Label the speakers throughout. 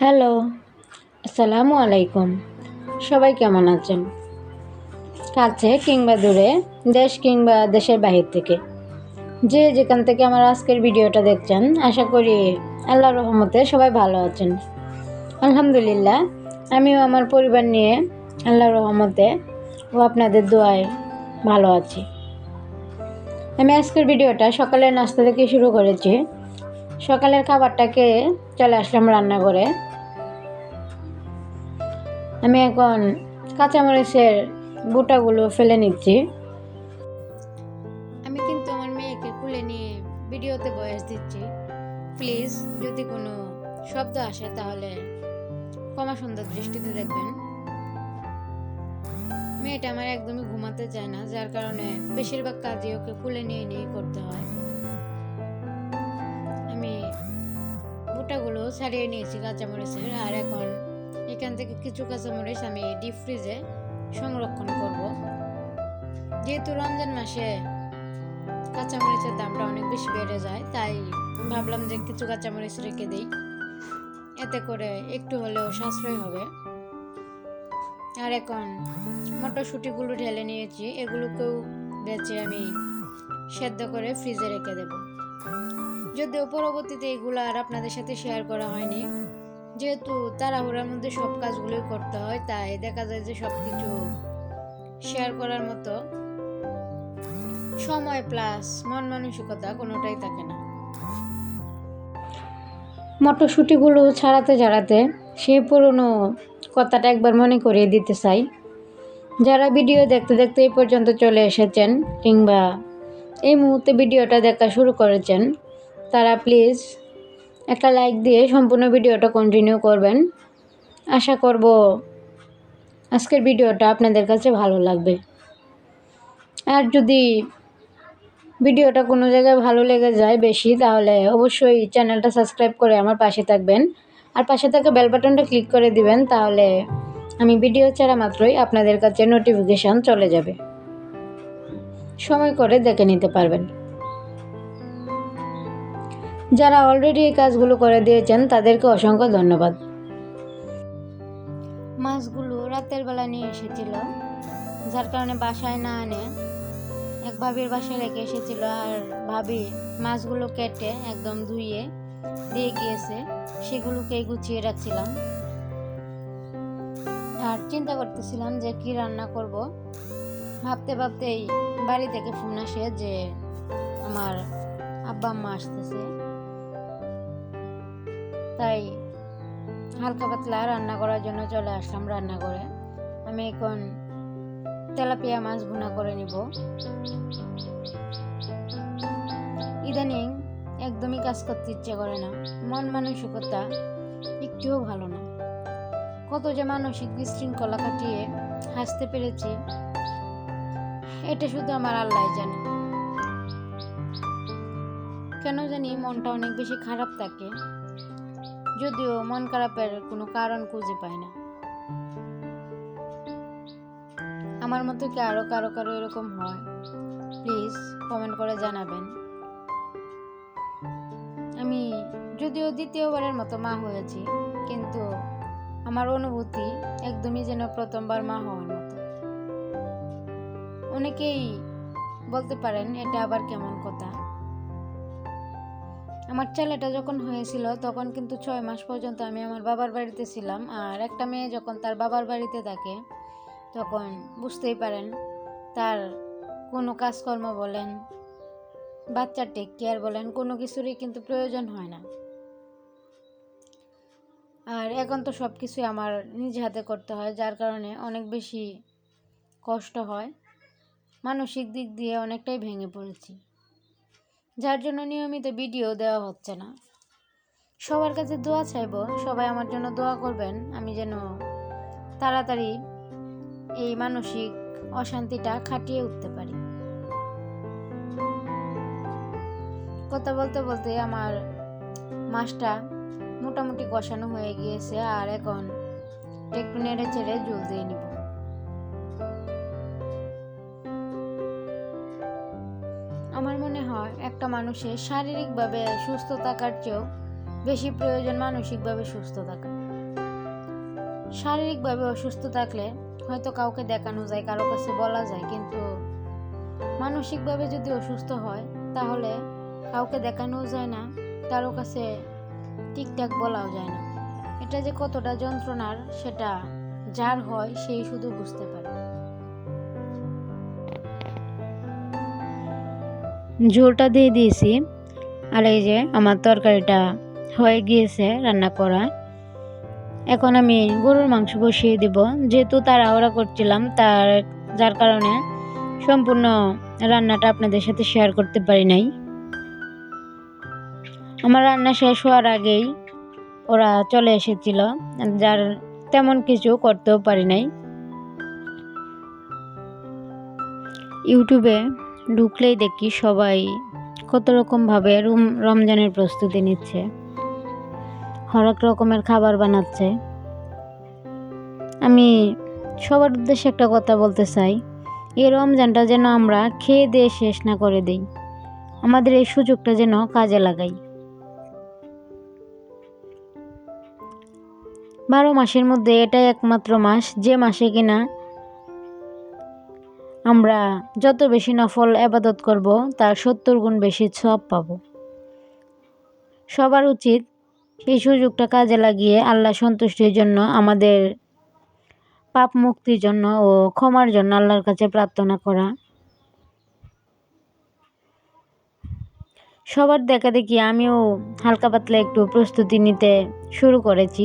Speaker 1: Hello, আসসালামু আলাইকুম। সবাই কেমন আছেন? কাছে কিংবা দূরে, দেশ কিংবা দেশের বাহির থেকে। যে যেখান থেকে আমার আজকের ভিডিওটা দেখছেন, আশা করি আল্লাহর রহমতে সবাই ভালো আছেন। আলহামদুলিল্লাহ, আমিও আমার পরিবার নিয়ে আল্লাহর রহমতে ও আপনাদের দোয়ায় ভালো আছি। আমি আজকের ভিডিওটা সকালের নাস্তা থেকে শুরু করেছি। সকালের খাবারটাকে চলে আসলাম রান্না করে আমি এখন কাঁচামরিচের বুটাগুলো ফেলে নিচ্ছি। আমি কিন্তু আমার মেয়েকে কুলে নিয়ে ভিডিওতে বয়স দিচ্ছি। প্লিজ, যদি কোনো শব্দ আসে তাহলে ক্ষমা সুন্দর দৃষ্টিতে দেখবেন। মেয়েটা আমার একদমই ঘুমাতে চায় না, যার কারণে বেশিরভাগ কাজই ওকে কুলে নিয়ে নিয়ে করতে হয়। আমি বুটাগুলো ছাড়িয়ে নিয়েছি কাঁচামরিচের, আর এখন এখান থেকে কিছু কাঁচামরিচ আমি ডিপ ফ্রিজে সংরক্ষণ করব। যেহেতু রমজান মাসে কাঁচামরিচের দামটা অনেক বেশি বেড়ে যায়, তাই ভাবলাম যে কিছু কাঁচামরিচ রেখে দিই। এতে করে একটু হলেও সাশ্রয় হবে। আর এখন মটরশুঁটিগুলো ঢেলে নিয়েছি, এগুলোকেও বেছে আমি সেদ্ধ করে ফ্রিজে রেখে দেব। যদিও পরবর্তীতে এগুলো আর আপনাদের সাথে শেয়ার করা হয়নি যেহেতু তাড়াহুড়ার মধ্যে সব কাজগুলোই করতে হয়, তাই দেখা যায় যে সব কিছু শেয়ার করার মতো সময় প্লাস মন মানসিকতা কোনোটাই থাকে না। মটরশুঁটিগুলো ছাড়াতে ছাড়াতে সেই পুরনো কথাটা একবার মনে করিয়ে দিতে চাই। যারা ভিডিও দেখতে দেখতে এই পর্যন্ত চলে এসেছেন কিংবা এই মুহূর্তে ভিডিওটা দেখা শুরু করেছেন, তারা প্লিজ একটা লাইক দিয়ে সম্পূর্ণ ভিডিওটা কন্টিনিউ করবেন। আশা করব আজকের ভিডিওটা আপনাদের কাছে ভালো লাগবে। আর যদি ভিডিওটা কোনো জায়গায় ভালো লেগে যায় বেশি, তাহলে অবশ্যই চ্যানেলটা সাবস্ক্রাইব করে আমার পাশে থাকবেন। আর পাশে থাকা বেল ক্লিক করে দিবেন, তাহলে আমি ভিডিও ছাড়া মাত্রই আপনাদের কাছে নোটিফিকেশান চলে যাবে। সময় করে দেখে নিতে পারবেন। যারা অলরেডি এই কাজগুলো করে দিয়েছেন, তাদেরকে অসংখ্য ধন্যবাদ। মাছগুলো রাতের বেলা নিয়ে এসেছিল, যার কারণে বাসায় না আনে এক ভাবির বাসায় রেখে এসেছিল, আর ভাবি মাছগুলো কেটে একদম ধুইয়ে দিয়ে গিয়েছে, সেগুলোকে গুছিয়ে রাখছিলাম। আর চিন্তা করতেছিলাম যে কি রান্না করব। ভাবতে ভাবতেই বাড়ি থেকে ফোন আসে যে আমার আব্বা আম্মা আসতেছে। তাই হালকা পাতলা রান্না করার জন্য চলে আসলাম রান্না করে আমি এখন তেলাপিয়া মাছ ভুনা করে নিব। ইদানিং একদমই কাজ করতে ইচ্ছে করে না। মন মানসিকতা একটুও ভালো না। কত যে মানসিক বিশৃঙ্খলা কাটিয়ে হাসতে পেরেছি, এটা শুধু আমার আল্লাহ জানে। কেন জানি মনটা অনেক বেশি খারাপ থাকে। যদিও মন খারাপের কোনো কারণ খুঁজে পাই না। আমার মতো কি আরও কারও কারও এরকম হয়? প্লিজ কমেন্ট করে জানাবেন। আমি যদিও দ্বিতীয়বারের মতো মা হয়েছি, কিন্তু আমার অনুভূতি একদমই যেন প্রথমবার মা হওয়ার মতো। অনেকেই বলতে পারেন, এটা আবার কেমন কথা? আমার ছেলেটা যখন হয়েছিল, তখন কিন্তু ছয় মাস পর্যন্ত আমি আমার বাবার বাড়িতে ছিলাম। আর একটা মেয়ে যখন তার বাবার বাড়িতে থাকে, তখন বুঝতেই পারেন, তার কোনো কাজকর্ম বলেন বাচ্চার টেক কেয়ার বলেন, কোনো কিছুরই কিন্তু প্রয়োজন হয় না। আর এখন তো সব কিছুই আমার নিজ হাতে করতে হয়, যার কারণে অনেক বেশি কষ্ট হয়। মানসিক দিক দিয়ে অনেকটাই ভেঙে পড়েছি। যার জন্য নিয়মিত ভিডিও দেওয়া হচ্ছে না। সবার কাছে দোয়া চাইব, সবাই আমার জন্য দোয়া করবেন। আমি যেন তাড়াতাড়ি এই মানসিক অশান্তিটা খাটিয়ে উঠতে পারি। কথা বলতে বলতে আমার মাছটা মোটামুটি কষানো হয়ে গিয়েছে, আর এখন একটু নেড়ে চেড়ে জল দিয়ে নিব। একটা মানুষের শারীরিকভাবে সুস্থ থাকার চেয়েও বেশি প্রয়োজন মানসিকভাবে সুস্থ থাকা শারীরিকভাবে অসুস্থ থাকলে হয়তো কাউকে দেখানো যায়, কারও কাছে বলা যায়, কিন্তু মানসিকভাবে যদি অসুস্থ হয়, তাহলে কাউকে দেখানোও যায় না, কারও কাছে ঠিকঠাক বলাও যায় না। এটা যে কতটা যন্ত্রণার, সেটা যার হয়, সেই শুধু বুঝতে পারে। ঝোলটা দিয়ে দিয়েছি। আর এই যে আমার তরকারিটা হয়ে গিয়েছে রান্না করা। এখন আমি গরুর মাংস বসিয়ে দিব। যেহেতু তাড়াহুড়া করছিলাম, তার, যার কারণে সম্পূর্ণ রান্নাটা আপনাদের সাথে শেয়ার করতে পারি নাই। আমার রান্না শেষ হওয়ার আগেই ওরা চলে এসেছিল, যার তেমন কিছু করতেও পারি নাই। ইউটিউবে ঢুকলেই দেখি সবাই কত রকমভাবে রুম, রমজানের প্রস্তুতি নিচ্ছে। হরেক রকমের খাবার বানাচ্ছে। আমি সবার উদ্দেশ্যে একটা কথা বলতে চাই। এই রমজানটা যেন আমরা খেয়ে দিয়ে শেষ না করে দেই। আমাদের এই সুযোগটা যেন কাজে লাগাই। বারো মাসের মধ্যে এটাই একমাত্র মাস, যে মাসে কিনা আমরা যত বেশি নফল আবাদত করব, তার সত্তর গুণ বেশি সব পাব। সবার উচিত সেই সুযোগটা কাজে লাগিয়ে আল্লাহ সন্তুষ্টির জন্য, আমাদের পাপ মুক্তির জন্য ও ক্ষমার জন্য আল্লাহর কাছে প্রার্থনা করা। সবার দেখা দেখি আমিও হালকা পাতলা একটু প্রস্তুতি নিতে শুরু করেছি।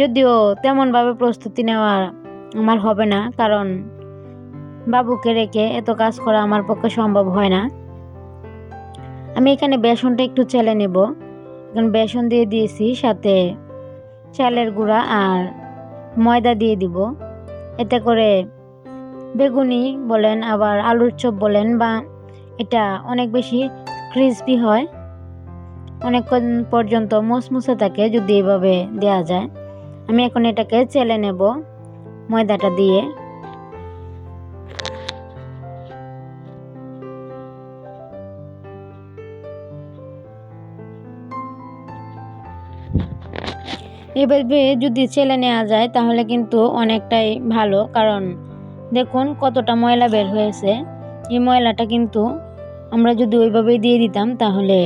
Speaker 1: যদিও তেমনভাবে প্রস্তুতি নেওয়া আমার হবে না, কারণ বাবুকে রেখে এত কাজ করা আমার পক্ষে সম্ভব হয় না। আমি এখানে বেসনটা একটু চেলে নেব। এখন বেসন দিয়ে দিয়েছি, সাথে চালের গুঁড়া আর ময়দা দিয়ে দিব। এতে করে বেগুনি বলেন, আবার আলুর চপ বলেন বা এটা অনেক বেশি ক্রিসপি হয়। অনেকক্ষণ পর্যন্ত মুসমুসে থাকে যদি এভাবে দেওয়া যায়। আমি এখন এটাকে চেলে নেব ময়দাটা দিয়ে। এভাবে যদি ছেলে নেওয়া যায়, তাহলে কিন্তু অনেকটাই ভালো। কারণ দেখুন কতটা ময়লা বের হয়েছে। এই ময়লাটা কিন্তু আমরা যদি ওইভাবেই দিয়ে দিতাম, তাহলে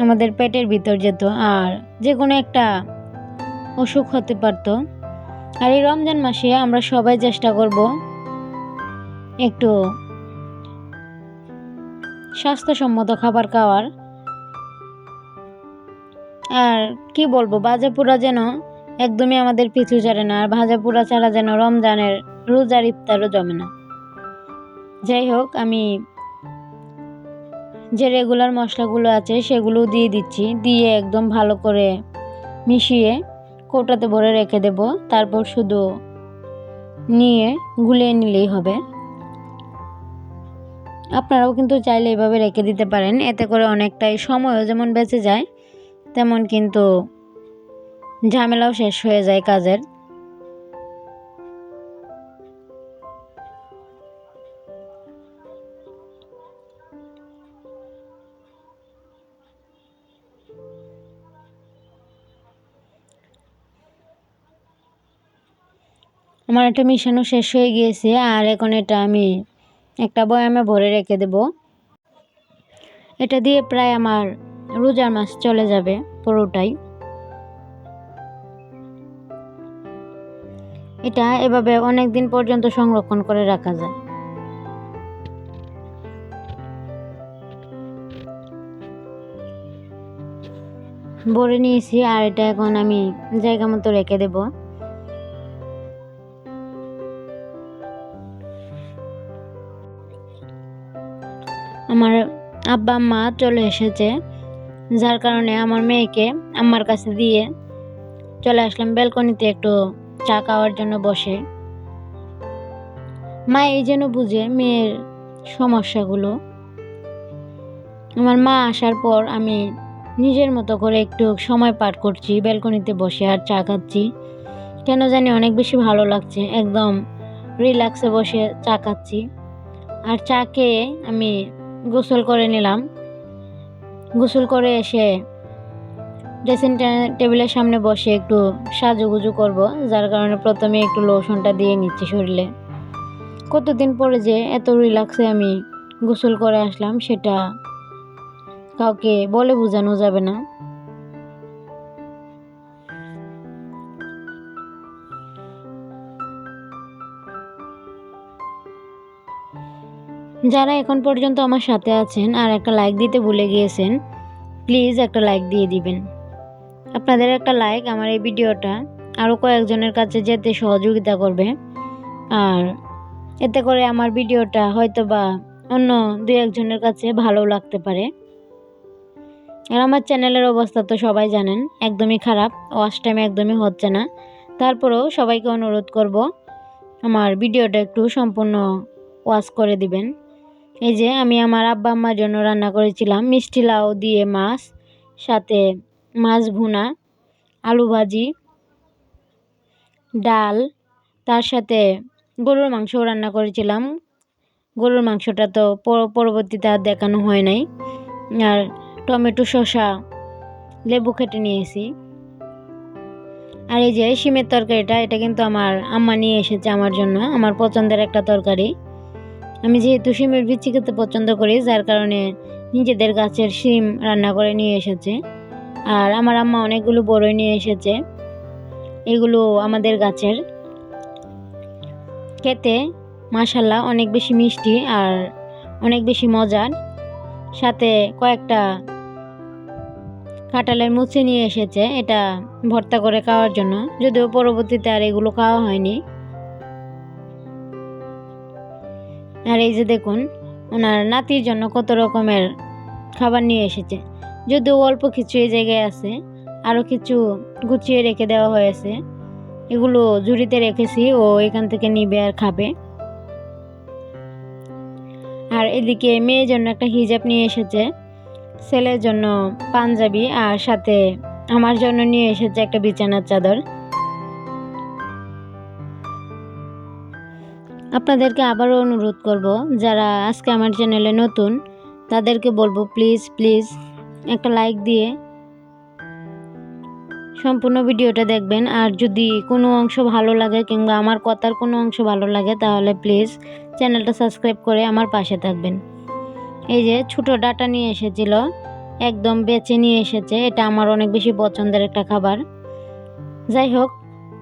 Speaker 1: আমাদের পেটের ভিতর যেত আর যে কোনো একটা অসুখ হতে পারত। আর এই রমজান মাসে আমরা সবাই চেষ্টা করব একটু স্বাস্থ্যসম্মত খাবার খাওয়ার। আর কি বলব ভাজা পোড়া যেন একদমই আমাদের পিছু ছাড়ে না, আর ভাজা পোড়া ছাড়া যেন রমজানের রোজার ইফতারও জমে না। যাই হোক, আমি যে রেগুলার মশলাগুলো আছে সেগুলো দিয়ে দিচ্ছি, দিয়ে একদম ভালো করে মিশিয়ে কৌটাতে ভরে রেখে দেব। তারপর শুধু নিয়ে গুলিয়ে নিলেই হবে। আপনারাও কিন্তু চাইলে এভাবে রেখে দিতে পারেন, এতে করে অনেকটাই সময়ও যেমন বেঁচে যায় তেমন কিন্তু ঝামেলাও শেষ হয়ে যায় কাজের। আমার এটা মিশানো শেষ হয়ে গিয়েছে, আর এখন এটা আমি একটা বয়ামে ভরে রেখে দেব। এটা দিয়ে প্রায় আমার রোজার মাস চলে যাবে পুরোটাই। এটা এভাবে অনেক দিন পর্যন্ত সংরক্ষণ করে রাখা যায়। ভরে নিয়েছি আর এটা এখন আমি জায়গা মতো রেখে দেব। আমার আব্বা, মা চলে এসেছে। যার কারণে আমার মেয়েকে আমার কাছে দিয়ে চলে আসলাম ব্যালকনিতে একটু চা খাওয়ার জন্য বসে। মা এই যেন বুঝে মেয়ের সমস্যাগুলো। আমার মা আসার পর আমি নিজের মতো করে একটু সময় পার করছি, ব্যালকনিতে বসে আর চা খাচ্ছি। কেন জানি অনেক বেশি ভালো লাগছে, একদম রিল্যাক্সে বসে চা খাচ্ছি। আর চা খেয়ে আমি গোসল করে নিলাম। গোসল করে এসে ড্রেসিং টেবিলের সামনে বসে একটু সাজুগুজু করব, যার কারণে প্রথমে একটু লোশনটা দিয়ে নিচ্ছি শরীরে। কতদিন পরে যে এত রিল্যাক্সে আমি গোসল করে আসলাম, সেটা কাউকে বলে বোঝানো যাবে না। যারা এখন পর্যন্ত আমার সাথে আছেন আর একটা লাইক দিতে ভুলে গিয়েছেন প্লিজ একটা লাইক দিয়ে দিবেন। আপনাদের একটা লাইক আমার এই ভিডিওটা আরও কয়েকজনের কাছে যেতে সহযোগিতা করবে। আর এতে করে আমার ভিডিওটা হয়তো বা অন্য দু একজনের কাছে ভালো লাগতে পারে। আর আমার চ্যানেলের অবস্থা তো সবাই জানেন, একদমই খারাপ ওয়াশ টাইম একদমই হচ্ছে না। তারপরেও সবাইকে অনুরোধ করব, আমার ভিডিওটা একটু সম্পূর্ণ ওয়াশ করে দিবেন। এই যে আমি আমার আব্বা আম্মার জন্য রান্না করেছিলাম। মিষ্টি লাউ দিয়ে মাছ, সাথে মাছ ভুনা, আলু ভাজি, ডাল, তার সাথে গরুর মাংসও রান্না করেছিলাম। গরুর মাংসটা তো পরবর্তীতে আর দেখানো হয় নাই। আর টমেটো, শসা, লেবু কেটে নিয়েছি। আর এই যে শিমের তরকারিটা, এটা কিন্তু আমার আম্মা নিয়ে এসেছে আমার জন্য, আমার পছন্দের একটা তরকারি। আমি যেহেতু শিমের বিচি খেতে পছন্দ করি, যার কারণে নিজেদের গাছের শিম রান্না করে নিয়ে এসেছে। আর আমার আম্মা অনেকগুলো বড়ই নিয়ে এসেছে। এগুলো আমাদের গাছের। খেতে মাশাল্লাহ অনেক বেশি মিষ্টি আর অনেক বেশি মজার। সাথে কয়েকটা কাঁঠালের মুচি নিয়ে এসেছে, এটা ভর্তা করে খাওয়ার জন্য। যদিও পরবর্তীতে আর এগুলো খাওয়া হয়নি। আর এই যে দেখুন, ওনার নাতির জন্য কত রকমের খাবার নিয়ে এসেছে। যদিও অল্প কিছু এই জায়গায় আছে আরও কিছু গুছিয়ে রেখে দেওয়া হয়েছে। এগুলো ঝুড়িতে রেখেছি, ও এখান থেকে নিবে আর খাবে। আর এদিকে মেয়ের জন্য একটা হিজাব নিয়ে এসেছে, ছেলের জন্য পাঞ্জাবি আর সাথে আমার জন্য নিয়ে এসেছে একটা বিছানার চাদর। আপনাদেরকে আবারও অনুরোধ করব, যারা আজকে আমার চ্যানেলে নতুন, তাদেরকে বলব প্লিজ প্লিজ একটা লাইক দিয়ে সম্পূর্ণ ভিডিওটা দেখবেন। আর যদি কোনো অংশ ভালো লাগে কিংবা আমার কথার কোনো অংশ ভালো লাগে, তাহলে প্লিজ চ্যানেলটা সাবস্ক্রাইব করে আমার পাশে থাকবেন। এই যে ছোটো ডাটা নিয়ে এসেছিল, একদম বেছে নিয়ে এসেছে, এটা আমার অনেক বেশি পছন্দের একটা খাবার। যাই হোক